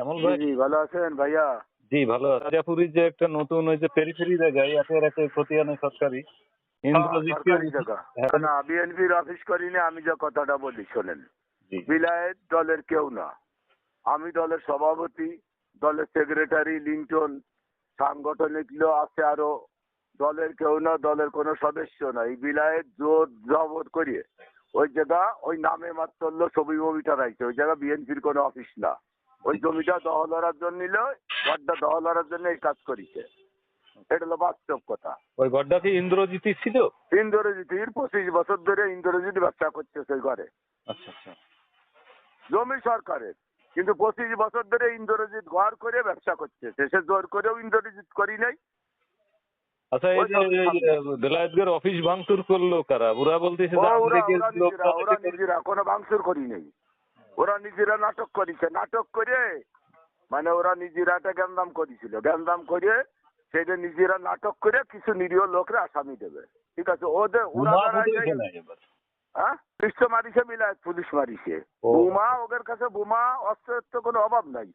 শ্যামল ভাই? জি ভালো আছেন ভাইয়া? জি ভালো আছে। যে একটা নতুন ওই যে পেরিফেরি জায়গায় একের একে খতিয়ানে সরকারি। হ্যাঁ। না বিএনপির অফিস করি না আমি যে কথাটা বলি শোনেন। বিলায়েত দলের কেউ না। আমি দলের সভাপতি দলের সেক্রেটারি লিন্টন সাংগঠনিক লোক আছে আরও। দলের কেউ না দলের কোনো সদস্য নাই বিলায়েত জোর জবর করিয়ে ওই জায়গা ওই নামে মাত্র ছবি মবিটা রাখছে ওই জায়গা বিএনপির কোনো অফিস না। ওই জমিটা দখল করার জন্য নিল ঘরটা দখল করার জন্য এই কাজ করিছে। এটা হলো বাস্তব কথা। ওই গড্ডা কি ছিল? ইন্দ্রজিৎ পঁচিশ বছর ধরে ইন্দ্রজিৎ ব্যবসা করতেছে ওই ঘরে। আচ্ছা আচ্ছা। জমি সরকারের। কিন্তু পঁচিশ বছর ধরে ইন্দ্রজিৎ ঘর করে ব্যবসা করছে। সে জোর করেও ইন্দ্রজিৎ করি নাই। আচ্ছা এই যে বেলায়েতগের অফিস ভাঙচুর করল কারা? ওরা বলতেছে ওরা নিজেরা কোনো ভাঙচুর করি নেই। ওরা নিজেরা নাটক করেছে নাটক করে মানে ওরা নিজেরা একটা গ্যান্দাম করেছিল। গ্যান্দাম করে সেটা নিজেরা নাটক করে কিছু নিরীহ লোকরা আসামি দেবে। ঠিক আছে ওদের ওরা হ্যাঁ? পুলিশ মারিছে মিলায় পুলিশ মারিছে বোমা ওদের কাছে বোমা অস্ত্রের তো কোনো অভাব নাই।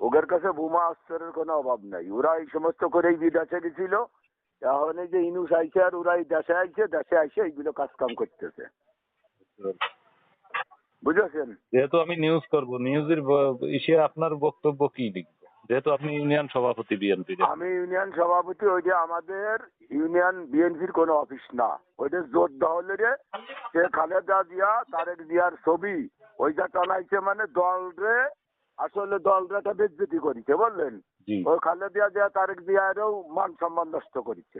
ওদের কাছে বোমা অস্ত্রের কোনো অভাব নাই। ওরা এই সমস্ত করেই বিদেশে গেছিল। এখন যে ইনুস আইছে আর ওরা এই দেশে আইছে দেশে আইসে এইগুলো কাজ কাম করতেছে বুঝেছেন? যেহেতু আমি নিউজ করব নিউজের ইসে আপনার বক্তব্য কি লিখব? যেহেতু আপনি ইউনিয়ন সভাপতি বিএনপি আমি ইউনিয়ন সভাপতি ওইটা আমাদের ইউনিয়ন বিএনপির কোনো অফিস না। ওইটা জোর দহলের সে খালেদা জিয়া তারেক জিয়ার ছবি ওইটা টানাইছে মানে দল রে আসলে দলরে বেজ্জতি করেছে বললেন? ওই খালেদা জিয়া তারেক জিয়ারও মান সম্মান নষ্ট করেছে।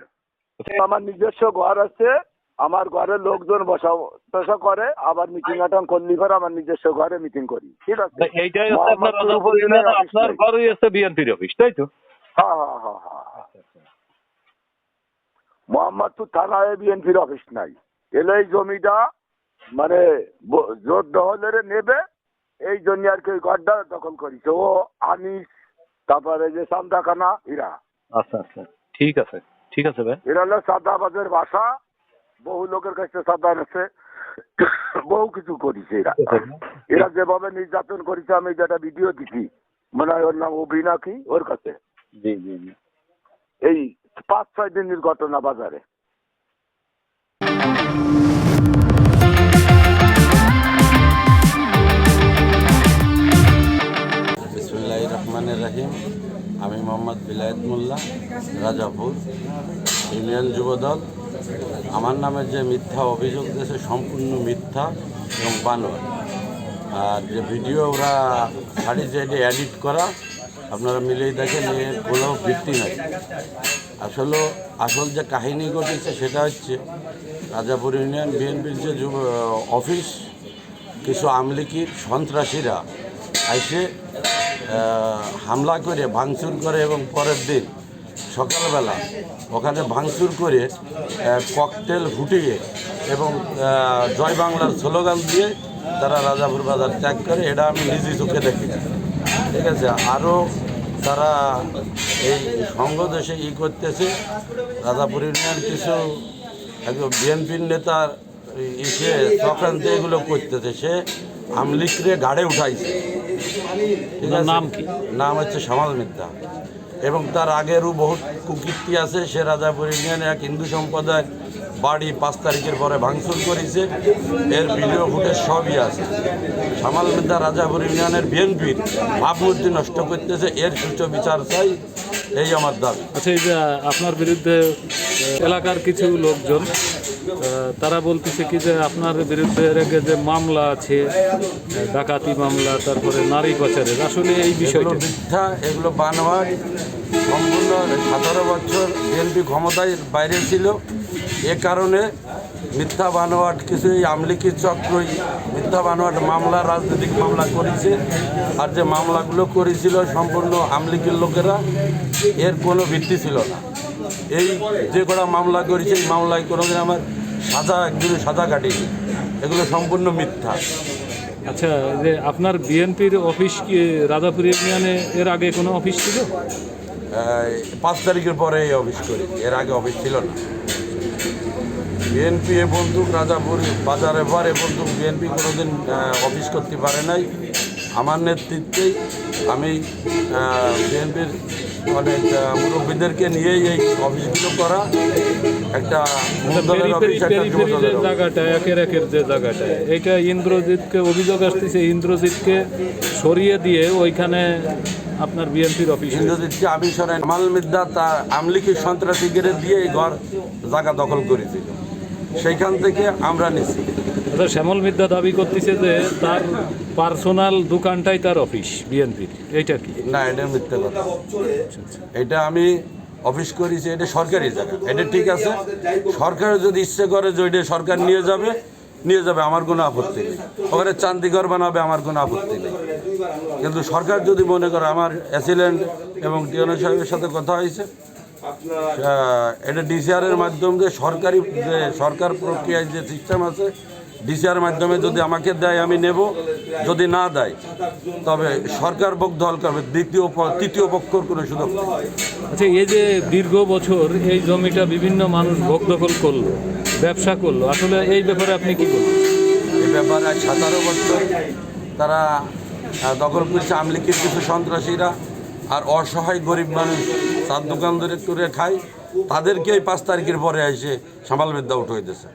আমার নিজস্ব ঘর আছে আমার ঘরে লোকজন বসা বসা করে আবার মিটিং অ্যাটেন্ড করলি করে আমার নিজস্ব ঘরে মিটিং করি। ঠিক আছে? এইটাই হচ্ছে আপনার। ঘরই আছে বিএনপির অফিস তাই তো? হ্যাঁ হ্যাঁ হ্যাঁ হ্যাঁ মোহাম্মদপুর থানায় বিএনপির অফিস নাই। এলে এই জমিটা মানে জোর দহলের নেবে এই জন্য আর কি ঘরটা দখল করেছে। ও আনিস তারপরে যে সান্দাখানা এরা। আচ্ছা আচ্ছা। ঠিক আছে ঠিক আছে ভাই। এরা হলো সাদাবাজের বাসা বহু লোকের কাছে সাদা আছে। বহু কিছু করেছে এরা। এরা যেভাবে নির্যাতন করেছে আমি যেটা ভিডিও দিছি মনে হয় ওর নাম অভিনা কি? ওর কাছে। জি জি জি। এই পাঁচ ছয় দিনের ঘটনা বাজারে। বিসমুল্লাহ রহমানের রাহিম। আমি মোহাম্মদ বিলায়ত মোল্লা রাজাপুর। ইউনিয়ন যুবদল। আমার নামে যে মিথ্যা অভিযোগ দিয়েছে, সম্পূর্ণ মিথ্যা এবং বানোয়ার আর যে ভিডিও ওরা ছাড়িয়েছে সাইডে এডিট করা, আপনারা মিলেই দেখেন এর কোনো ভিত্তি নাই। আসলে আসল যে কাহিনী ঘটেছে সেটা হচ্ছে, রাজাপুর ইউনিয়ন বিএনপির যে যুব অফিস, কিছু আমলিকির সন্ত্রাসীরা এসে হামলা করে, ভাঙচুর করে এবং পরের দিন সকালবেলা ওখানে ভাঙচুর করে ককটেল ফুটিয়ে এবং জয় বাংলার স্লোগান দিয়ে তারা রাজাপুর বাজার ত্যাগ করে এটা আমি নিজে চোখে দেখি ঠিক আছে আরও তারা এই সঙ্গ দেশে ই করতেছে রাজাপুর ইউনিয়ন কিছু একজন বিএনপির নেতার ইসে চক্রান্তে এগুলো করতেছে সে আমলিকরে গাড়ে উঠাইছে। নাম কি? নাম হচ্ছে সামাল মিদ্যা এবং তার আগেরও বহুত কুকীর্তি আছে। সে রাজাপুর ইউনিয়নে এক হিন্দু সম্প্রদায় বাড়ি পাঁচ তারিখের পরে ভাঙচুর করেছে। এর ভিডিও ফুটেজ সবই আছে। সামাল মিদ্যা রাজাপুর ইউনিয়নের বিএনপির ভাবমূর্তি নষ্ট করতেছে। এর সুষ্ঠু বিচার চাই, এই আমার দাবি। আচ্ছা এই যে আপনার বিরুদ্ধে, এলাকার কিছু লোকজন তারা বলতেছে কি যে আপনার বিরুদ্ধে এর আগে যে মামলা আছে, ডাকাতি মামলা, তারপরে নারী পাচারের, আসলে এই বিষয়টা মিথ্যা, এগুলো বানোয়াট, সম্পূর্ণ সতেরো বছর বিএনপি ক্ষমতায় বাইরে ছিল। এ কারণে মিথ্যা বানোয়াট কিছু এই আমলিকির চক্রই মিথ্যা বানোয়াট মামলা, রাজনৈতিক মামলা করেছে। আর যে মামলাগুলো করেছিল সম্পূর্ণ আমলিকির লোকেরা, এর কোনো ভিত্তি ছিল না। এই যে কটা মামলা করেছে, এই মামলায় কোনোদিন আমার সাজা একদিন সাজা কাটেনি এগুলো সম্পূর্ণ মিথ্যা। আচ্ছা যে আপনার বিএনপির অফিস কি রাজাপুর ইউনিয়নে এর আগে কোনো অফিস ছিল? পাঁচ তারিখের পরে এই অফিস করি। এর আগে অফিস ছিল না। বিএনপি এ বন্দুক রাজাপুর বাজারে পর এ বন্দুক। বিএনপি কোনোদিন অফিস করতে পারে নাই। আমার নেতৃত্বেই আমি বিএনপির অনেক মুরব্বীদেরকে নিয়েই এই অফিসগুলো করা একটা অফিস। জায়গাটা একের একের যে জায়গাটা এইটা ইন্দ্রজিৎকে অভিযোগ আসতেছে ইন্দ্রজিৎকে সরিয়ে দিয়ে ওইখানে আপনার বিএনপির অফিস। ইন্দ্রজিৎকে আমি সরাই মাল মিদ্যা তার আমলিকি সন্ত্রাসী গেড়ে দিয়ে এই ঘর জায়গা দখল করেছিল সেইখান থেকে আমরা নিছি আচ্ছা শ্যামল মিদ্যা দাবি করতেছে যে তার পার্সোনাল দোকানটাই তার অফিস, বিএনপির। এইটা কি? না, এটা মিথ্যা কথা। এটা আমি অফিস করেছি এটা সরকারি জায়গা। এটা ঠিক আছে। সরকার যদি ইচ্ছে করে যে ওইটা সরকার নিয়ে যাবে নিয়ে যাবে, আমার কোনো আপত্তি নেই। ওখানে চান্দিঘর বানাবে আমার কোনো আপত্তি নেই। কিন্তু সরকার যদি মনে করে আমার অ্যাসিলেন্ট এবং টিওনো সাহেবের সাথে কথা হয়েছে এটা ডিসিআর এর মাধ্যমে যে সরকারি যে সরকার প্রক্রিয়ায় যে সিস্টেম আছে ডিসিআর মাধ্যমে যদি আমাকে দেয় আমি নেব। যদি না দেয় তবে সরকার পক্ষ দল করবে দ্বিতীয় তৃতীয় পক্ষর কোনো সুযোগ আচ্ছা এই যে দীর্ঘ বছর এই জমিটা বিভিন্ন মানুষ ভোগ দখল করল ব্যবসা করল আসলে এই ব্যাপারে আপনি কি বলবেন? এই ব্যাপারে সতেরো বছর তারা দখল করেছে আমলিকির কিছু সন্ত্রাসীরা আর অসহায় গরিব মানুষ। তার দোকান ধরে করে খায়। তাদেরকে এই পাঁচ তারিখের পরে এসে সামাল মেদ্দা উঠে হইতেছে।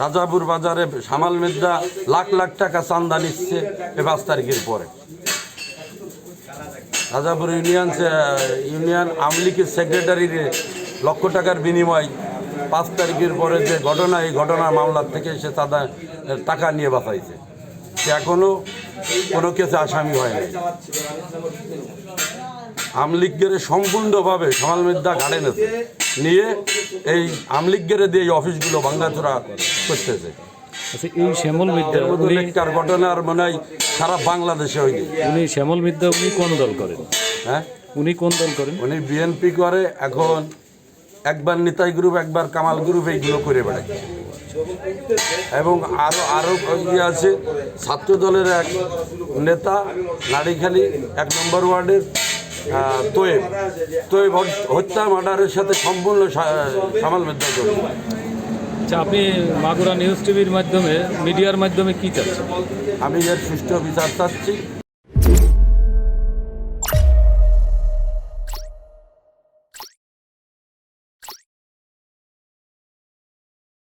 রাজাপুর বাজারে সামাল মেদ্দা লাখ লাখ টাকা চান্দা নিচ্ছে এ পাঁচ তারিখের পরে। রাজাপুর ইউনিয়ন ইউনিয়ন আমলিকের সেক্রেটারির লক্ষ টাকার বিনিময় পাঁচ তারিখের পরে যে ঘটনা, এই ঘটনার মামলার থেকে সে তাদের টাকা নিয়ে বাঁচাইছে। সে এখনও কোনো কেসে আসামি হয়নি। আমলিগের সম্পূর্ণভাবে সামাল মিদ্যা গাড়ে নেছে। নিয়ে এই আমলিগের দিয়ে এই অফিসগুলো ভাঙ্গাচোরা করতেছে। আচ্ছা এই শ্যামল মিদ্যা উনি নেককার ঘটনা আর মনে হয় সারা বাংলাদেশে হয়নি। উনি শ্যামল মিদ্যা উনি কোন দল করেন? হ্যাঁ? উনি কোন দল করেন? উনি বিএনপি করে এখন একবার নিতাই গ্রুপ একবার কামাল গ্রুপ এইগুলো করে বেড়াচ্ছে এবং আরও আরও ইয়ে আছে ছাত্র দলের এক নেতা নারীখালী এক নম্বর ওয়ার্ডের তোয়েব তোয়েব হত্যা মার্ডারের সাথে সম্পূর্ণ সামাল বিদ্যা করবে আচ্ছা আপনি মাগুরা নিউজ টিভির মাধ্যমে মিডিয়ার মাধ্যমে কী চাচ্ছেন? আমি এর সুষ্ঠু বিচার চাচ্ছি।